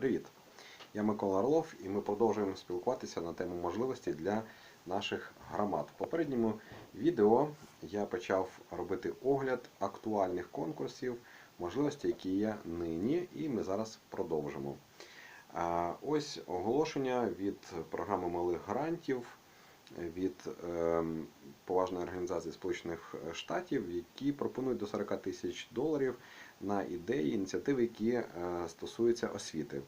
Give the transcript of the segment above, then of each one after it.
Привіт! Я Микола Орлов і ми продовжуємо спілкуватися на тему можливості для наших громад. В попередньому відео я почав робити огляд актуальних конкурсів, можливості, які є нині, і ми зараз продовжимо. Ось оголошення від програми малих грантів від ем, поважної організації Сполучених Штатів, які пропонують до 40 тисяч доларів на ідеї, ініціативи, які е, стосуються освіти.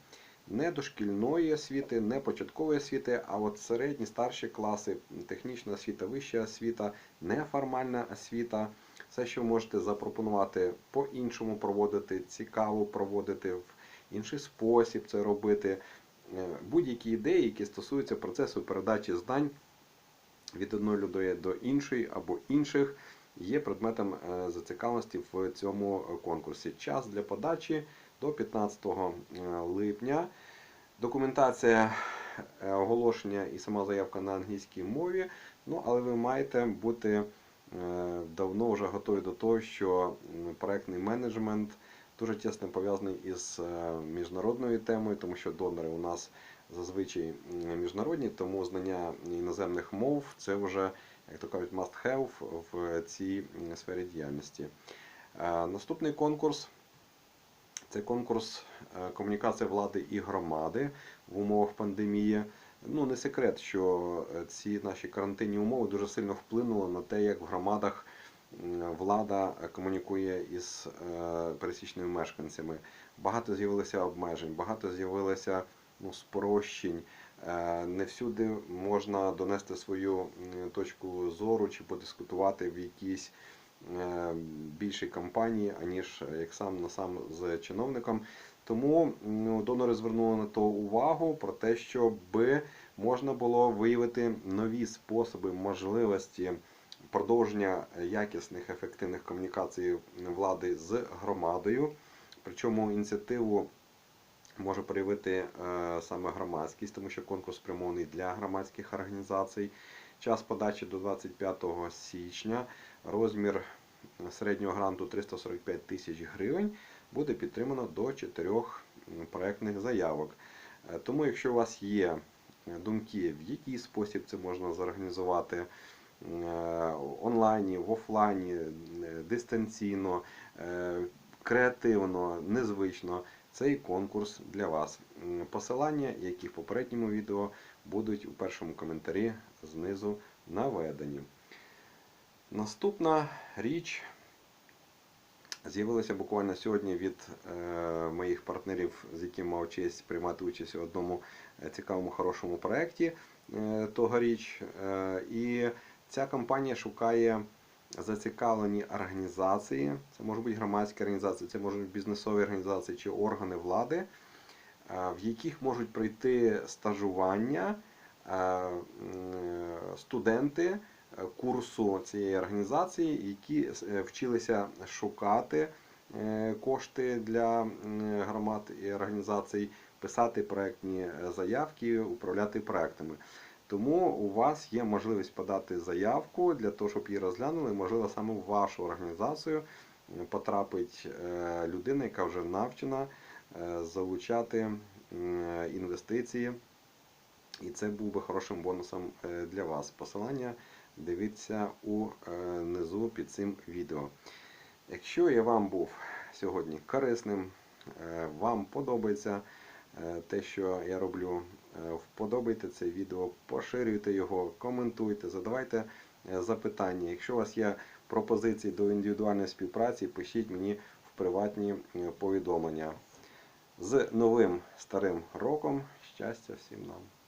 Не дошкільної освіти, не початкової освіти, а от середні, старші класи, технічна освіта, вища освіта, неформальна освіта. Все, що ви можете запропонувати по-іншому проводити, цікаво проводити в інший спосіб це робити. Е, Будь-які ідеї, які стосуються процесу передачі знань від одної людини до іншої або інших, є предметом е, зацікавленості в цьому конкурсі. Час для подачі до 15 липня. Документація е, оголошення і сама заявка на англійській мові. Ну, але ви маєте бути е, давно вже готові до того, що проектний менеджмент дуже тісно пов'язаний із е, міжнародною темою, тому що донори у нас зазвичай міжнародні, тому знання іноземних мов це вже, як то кажуть, must have в цій сфері діяльності. Е, Наступний конкурс це конкурс е, комунікація влади і громади в умовах пандемії. Ну, не секрет, що е, ці наші карантинні умови дуже сильно вплинули на те, як в громадах влада комунікує із пересічними мешканцями. Багато з'явилося обмежень, багато з'явилося ну, спрощень. Е, Не всюди можна донести свою точку зору чи подискутувати в якійсь е, більшій кампанії, аніж е, як сам на сам з чиновником. Тому ну, донори звернули на то увагу про те, щоб можна було виявити нові способи, можливості продовження якісних ефективних комунікацій влади з громадою. Причому ініціативу може проявити е, саме громадськість, тому що конкурс спрямований для громадських організацій. Час подачі до 25 січня. Розмір середнього гранту 345 тисяч гривень буде підтримано до 4 проектних заявок. Е, Тому, якщо у вас є думки, в який спосіб це можна зорганізувати е, онлайні, в офлайні, е, дистанційно, е, креативно, незвично, цей конкурс для вас. Посилання, які в попередньому відео будуть у першому коментарі знизу наведені. Наступна річ з'явилася буквально сьогодні від е, моїх партнерів, з якими мав честь приймати участь у одному е, цікавому хорошому проєкті е, тогоріч. І ця компанія шукає зацікавлені організації. Це можуть бути громадські організації, це можуть бути бізнесові організації чи органи влади, е, в яких можуть пройти стажування е, студенти е, курсу цієї організації, які вчилися шукати кошти для громад і організацій, писати проектні заявки, управляти проектами. Тому у вас є можливість подати заявку для того, щоб її розглянули. Можливо, саме в вашу організацію потрапить е, людина, яка вже навчена е, залучати інвестиції. І це був би хорошим бонусом е, для вас. Посилання дивіться унизу під цим відео. Якщо я вам був сьогодні корисним, вам подобається те, що я роблю, вподобайте це відео, поширюйте його, коментуйте, задавайте е, запитання. Якщо у вас є пропозиції до індивідуальної співпраці, пишіть мені в приватні е, повідомлення. З новим старим роком щастя всім нам!